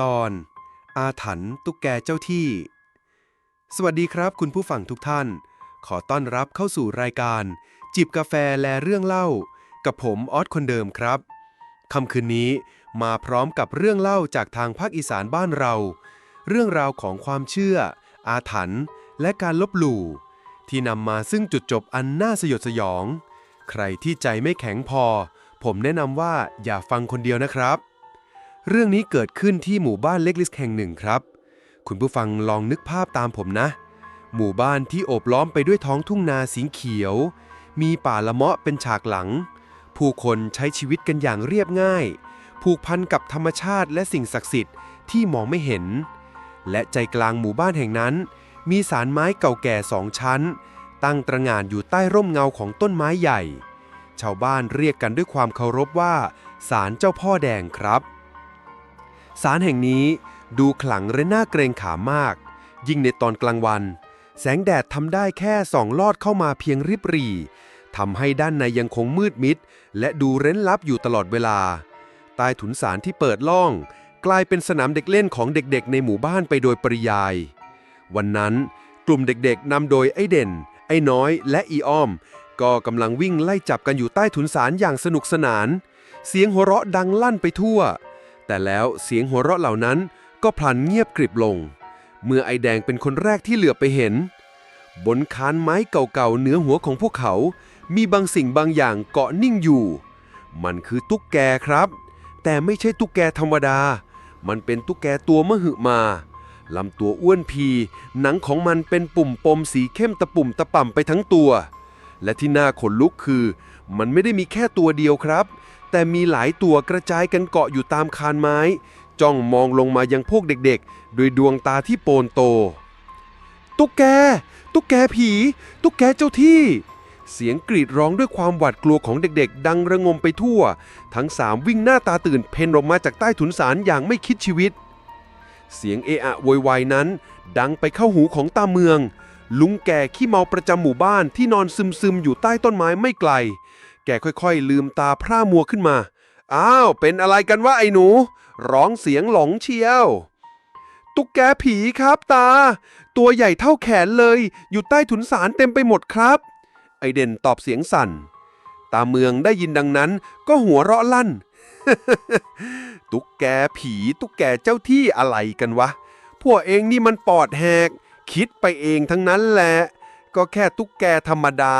ตอน อาถรรพ์ตุ๊กแกเจ้าที่ สวัสดีครับคุณผู้ฟังทุกท่าน ขอต้อนรับเข้าสู่รายการ จิบกาแฟและเรื่องเล่า กับผมออสคนเดิมครับค่ำคืนนี้มาพร้อมกับเรื่องเล่าจากทางภาคอีสานบ้านเรา เรื่องราวของความเชื่อ อาถรรพ์และการลบหลู่ ที่นำมาซึ่งจุดจบอันน่าสยดสยอง ใครที่ใจไม่แข็งพอ ผมแนะนำว่าอย่าฟังคนเดียวนะครับ เรื่องนี้เกิดขึ้นที่หมู่บ้านเล็กๆแห่งหนึ่งครับ คุณผู้ฟังลองนึกภาพตามผมนะ หมู่บ้านที่โอบล้อมไปด้วยท้องทุ่งนาสีเขียว มีป่าละเมาะเป็นฉากหลัง ผู้คนใช้ชีวิตกันอย่างเรียบง่าย ผูกพันกับธรรมชาติและสิ่งศักดิ์สิทธิ์ที่มองไม่เห็น และใจกลางหมู่บ้านแห่งนั้น มีศาลไม้เก่าแก่สองชั้น ตั้งตระหง่านอยู่ใต้ร่มเงาของต้นไม้ใหญ่ ชาวบ้านเรียกกันด้วยความเคารพว่าศาลเจ้าพ่อแดงครับ ศาลแห่งนี้ดูขลังและน่าเกรงขามมาก ยิ่งในตอนกลางวัน แสงแดดทำได้แค่ส่องลอดเข้ามาเพียงริบหรี่ทำให้ด้านในยังคงมืดมิด และดูเร้นลับอยู่ตลอดเวลา ใต้ถุนศาลที่เปิดล่อง กลายเป็นสนามเด็กเล่นของเด็กๆ ในหมู่บ้านไปโดยปริยาย วันนั้นกลุ่มเด็กๆนำโดยไอเด่น ไอ้น้อยและอีอ้อม ก็กำลังวิ่งไล่จับกันอยู่ใต้ถุนศาลอย่างสนุกสนาน เสียงหัวเราะดังลั่นไปทั่ว แต่แล้วเสียงหัวเราะเหล่านั้นก็พลันเงียบกริบลง เมื่อไอแดงเป็นคนแรกที่เหลือไปเห็น บนคานไม้เก่าๆเหนือหัวของพวกเขา มีบางสิ่งบางอย่างเกาะนิ่งอยู่ มันคือตุ๊กแกครับ แต่ไม่ใช่ตุ๊กแกธรรมดา มันเป็นตุ๊กแกตัวมหึมาลำตัวอ้วนพี หนังของมันเป็นปุ่มปมสีเข้มตะปุ่มตะป่ำไปทั้งตัว และที่น่าขนลุกคือ มันไม่ได้มีแค่ตัวเดียวครับ แต่มีหลายตัวกระจายกันเกาะอยู่ตามคานไม้ จ้องมองลงมายังพวกเด็กๆโดยดวงตาที่โปนโต ตุ๊กแก ตุ๊กแกผี ตุ๊กแกเจ้าที่ เสียงกรีดร้องด้วยความหวาดกลัวของเด็กๆ ดังระงมไปทั่ว ทั้งสามวิ่งหน้าตาตื่นเพนออกมาจากใต้ถุนศาลอย่างไม่คิดชีวิต เสียงเอะอะโวยวายนั้น ดังไปเข้าหูของตาเมือง ลุงแก่ขี้เมาประจำหมู่บ้านที่นอนซึมๆอยู่ใต้ต้นไม้ไม่ไกล แกค่อยๆ ลืมตาพร่ามัวขึ้นมา อ้าว เป็นอะไรกันวะไอ้หนู ร้องเสียงหลงเชียว ตุ๊กแกผีครับตา ตัวใหญ่เท่าแขนเลย อยู่ใต้ถุนศาลเต็มไปหมดครับ ไอเด่นตอบเสียงสั่น ตาเมืองได้ยินดังนั้น ก็หัวเราะลั่น ตุ๊กแกผีตุ๊กแกเจ้าที่อะไรกันวะ พวกเองนี่มันปอดแหก คิดไปเองทั้งนั้นแหละ ก็แค่ตุ๊กแกธรรมดา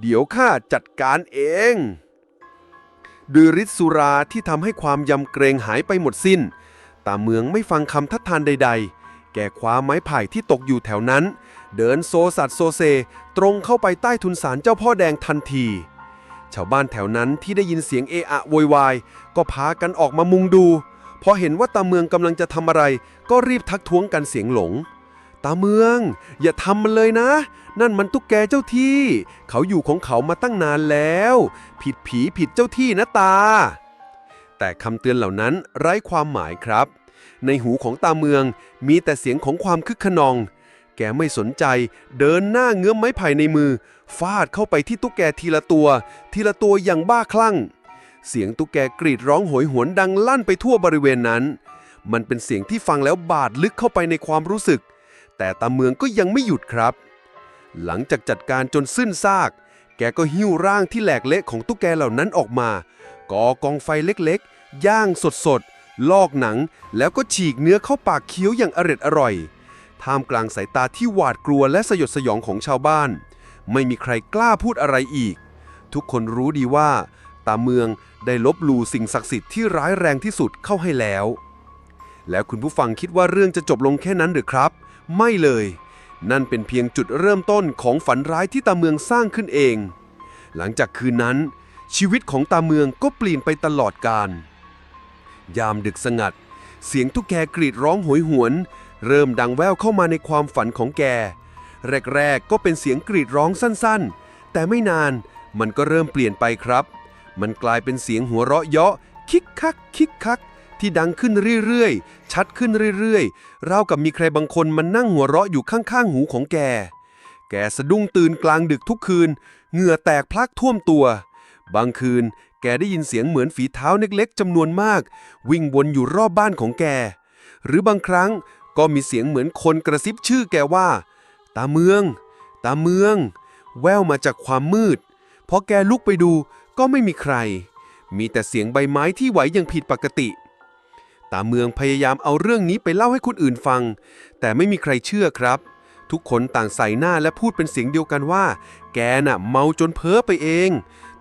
เดี๋ยวข้าจัดการเองด้วยฤทธิ์สุราที่ทำให้ความยำเกรงหายไปหมดสิ้น ตาเมืองไม่ฟังคำทัดทานใด ๆ แกคว้าไม้ไผ่ที่ตกอยู่แถวนั้น เดินโซสัดโซเซ ตรงเข้าไปใต้ทุนศาลเจ้าพ่อแดงทันที ชาวบ้านแถวนั้นที่ได้ยินเสียงเอะอะโวยวาย ก็พากันออกมามุงดู พอเห็นว่าตาเมืองกำลังจะทำอะไร ก็รีบทักท้วงกันเสียงหลง ตาเมือง อย่าทำมันเลยนะ นั่นมันตุ๊กแกเจ้าที่ เขาอยู่ของเขามาตั้งนานแล้ว ผิดผีผิดเจ้าที่นะตา แต่คำเตือนเหล่านั้นไร้ความหมายครับ ในหูของตาเมืองมีแต่เสียงของความคึกขนอง แกไม่สนใจ เดินหน้าเงื้อมไม้ไผ่ในมือ ฟาดเข้าไปที่ตุ๊กแกทีละตัว ทีละตัวอย่างบ้าคลั่ง เสียงตุ๊กแกกรีดร้องโหยหวนดังลั่นไปทั่วบริเวณนั้น มันเป็นเสียงที่ฟังแล้วบาดลึกเข้าไปในความรู้สึก แต่ตาเมืองก็ยังไม่หยุดครับ หลังจากจัดการจนสิ้นซาก แกก็หิ้วร่างที่แหลกเละของตุ๊กแกเหล่านั้นออกมาก่อกองไฟเล็กๆ ย่างสดๆ ลอกหนัง แล้วก็ฉีกเนื้อเข้าปากเคี้ยวอย่างอร็ดอร่อย ท่ามกลางสายตาที่หวาดกลัวและสยดสยองของชาวบ้าน ไม่มีใครกล้าพูดอะไรอีก ทุกคนรู้ดีว่า ตาเมืองได้ลบหลู่สิ่งศักดิ์สิทธิ์ที่ร้ายแรงที่สุดเข้าให้แล้ว แล้วคุณผู้ฟังคิดว่าเรื่องจะจบลงแค่นั้นหรือครับ ไม่เลย นั่นเป็นเพียงจุดเริ่มต้นของฝันร้ายที่ตาเมืองสร้างขึ้นเอง หลังจากคืนนั้น ชีวิตของตาเมืองก็เปลี่ยนไปตลอดกาลยามดึกสงัด เสียงตุ๊กแกกรีดร้องโหยหวน เริ่มดังแว่วเข้ามาในความฝันของแก แรกๆก็เป็นเสียงกรีดร้องสั้นๆ แต่ไม่นานมันก็เริ่มเปลี่ยนไปครับ มันกลายเป็นเสียงหัวเราะเยาะคิกคักคิกคัก ที่ดังขึ้นเรื่อยๆ ชัดขึ้นเรื่อยๆ ราวกับมีใครบางคนมันนั่งหัวเราะอยู่ข้างๆ หูของแก แกสะดุ้งตื่นกลางดึกทุกคืน เหงื่อแตกพลักท่วมตัว บางคืนแกได้ยินเสียงเหมือนฝีเท้าเล็กๆจำนวนมาก วิ่งวนอยู่รอบบ้านของแก หรือบางครั้งก็มีเสียงเหมือนคนกระซิบชื่อแกว่า ตาเมือง ตาเมือง แววมาจากความมืด พอแกลุกไปดูก็ไม่มีใคร มีแต่เสียงใบไม้ที่ไหวอย่างผิดปกติ ตาเมืองพยายามเอาเรื่องนี้ไปเล่าให้คนอื่นฟัง แต่ไม่มีใครเชื่อครับ ทุกคนต่างใส่หน้าและพูดเป็นเสียงเดียวกันว่า แกน่ะเมาจนเพ้อไปเอง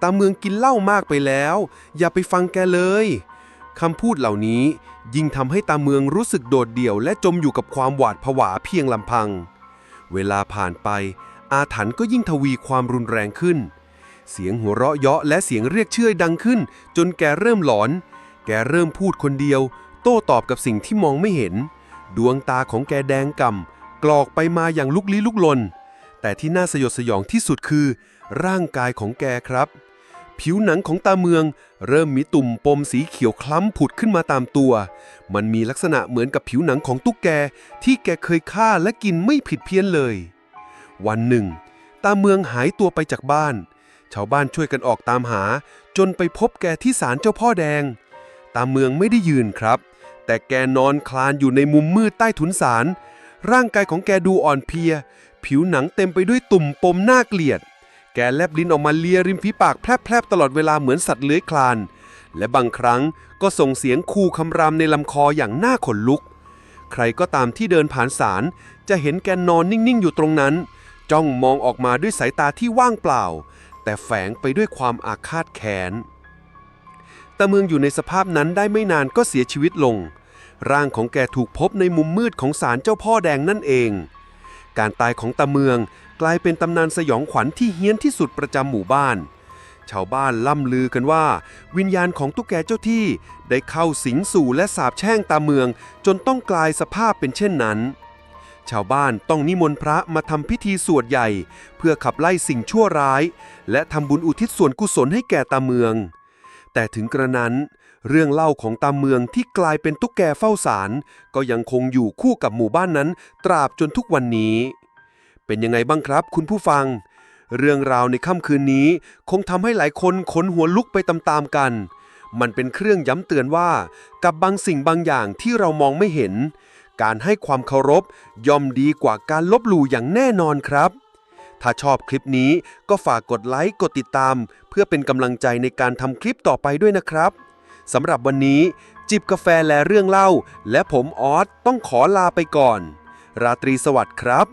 ตาเมืองกินเหล้ามากไปแล้ว อย่าไปฟังแกเลยคำพูดเหล่านี้ยิ่งทำให้ตาเมืองรู้สึกโดดเดี่ยว และจมอยู่กับความหวาดผวาเพียงลำพัง เวลาผ่านไป อาถรรพ์ก็ยิ่งทวีความรุนแรงขึ้น เสียงหัวเราะเยาะและเสียงเรียกเชื่อดังขึ้น จนแกเริ่มหลอน แกเริ่มพูดคนเดียว โต้ตอบกับสิ่งที่มองไม่เห็น ดวงตาของแกแดงก่ำกรอกไปมาอย่างลุกลี้ลุกลน แต่ที่น่าสยดสยองที่สุดคือ ร่างกายของแกครับ ผิวหนังของตาเมือง เริ่มมีตุ่มปมสีเขียวคล้ำผุดขึ้นมาตามตัว มันมีลักษณะเหมือนกับผิวหนังของตุ๊กแก ที่แกเคยฆ่าและกินไม่ผิดเพี้ยนเลย วันหนึ่ง ตาเมืองหายตัวไปจากบ้าน ชาวบ้านช่วยกันออกตามหา จนไปพบแกที่ศาลเจ้าพ่อแดงตาเมืองไม่ได้ยืนครับ แต่แกนอนคลานอยู่ในมุมมืดใต้ถุนศาลร่างกายของแกดูอ่อนเพลีย ผิวหนังเต็มไปด้วยตุ่มปมน่าเกลียด แกแลบลิ้นออกมาเลียริมฝีปากแพรบๆตลอดเวลาเหมือนสัตว์เลื้อยคลาน และบางครั้งก็ส่งเสียงคูคำรามในลำคออย่างน่าขนลุก ใครก็ตามที่เดินผ่านศาลจะเห็นแกนอนนิ่งๆอยู่ตรงนั้น จ้องมองออกมาด้วยสายตาที่ว่างเปล่า แต่แฝงไปด้วยความอาฆาตแค้น ตาเมืองอยู่ในสภาพนั้นได้ไม่นานก็เสียชีวิตลง ร่างของแกถูกพบในมุมมืดของศาลเจ้าพ่อแดงนั่นเอง การตายของตาเมืองกลายเป็นตำนานสยองขวัญที่เฮี้ยนที่สุดประจำหมู่บ้าน ชาวบ้านล่ำลือกันว่า วิญญาณของตุ๊กแกเจ้าที่ได้เข้าสิงสู่และสาบแช่งตาเมือง จนต้องกลายสภาพเป็นเช่นนั้น ชาวบ้านต้องนิมนต์พระมาทำพิธีสวดใหญ่ เพื่อขับไล่สิ่งชั่วร้าย และทำบุญอุทิศส่วนกุศลให้แก่ตาเมือง แต่ถึงกระนั้น เรื่องเล่าของตาเมืองที่กลายเป็นตุ๊กแกเฝ้าศาลก็ยังคงอยู่คู่กับหมู่บ้านนั้น ตราบจนทุกวันนี้ เป็นยังไงบ้างครับคุณผู้ฟัง เรื่องราวในค่ำคืนนี้ คงทำให้หลายคนขนหัวลุกไปตามๆกัน มันเป็นเครื่องย้ำเตือนว่า กับบางสิ่งบางอย่างที่เรามองไม่เห็น การให้ความเคารพย่อมดีกว่าการลบหลู่อย่างแน่นอนครับ ถ้าชอบคลิปนี้ก็ฝากกดไลค์กดติดตาม เพื่อเป็นกำลังใจในการทำคลิปต่อไปด้วยนะครับสำหรับวันนี้จิบกาแฟและเรื่องเล่า และผมออสต้องขอลาไปก่อน ราตรีสวัสดิ์ครับ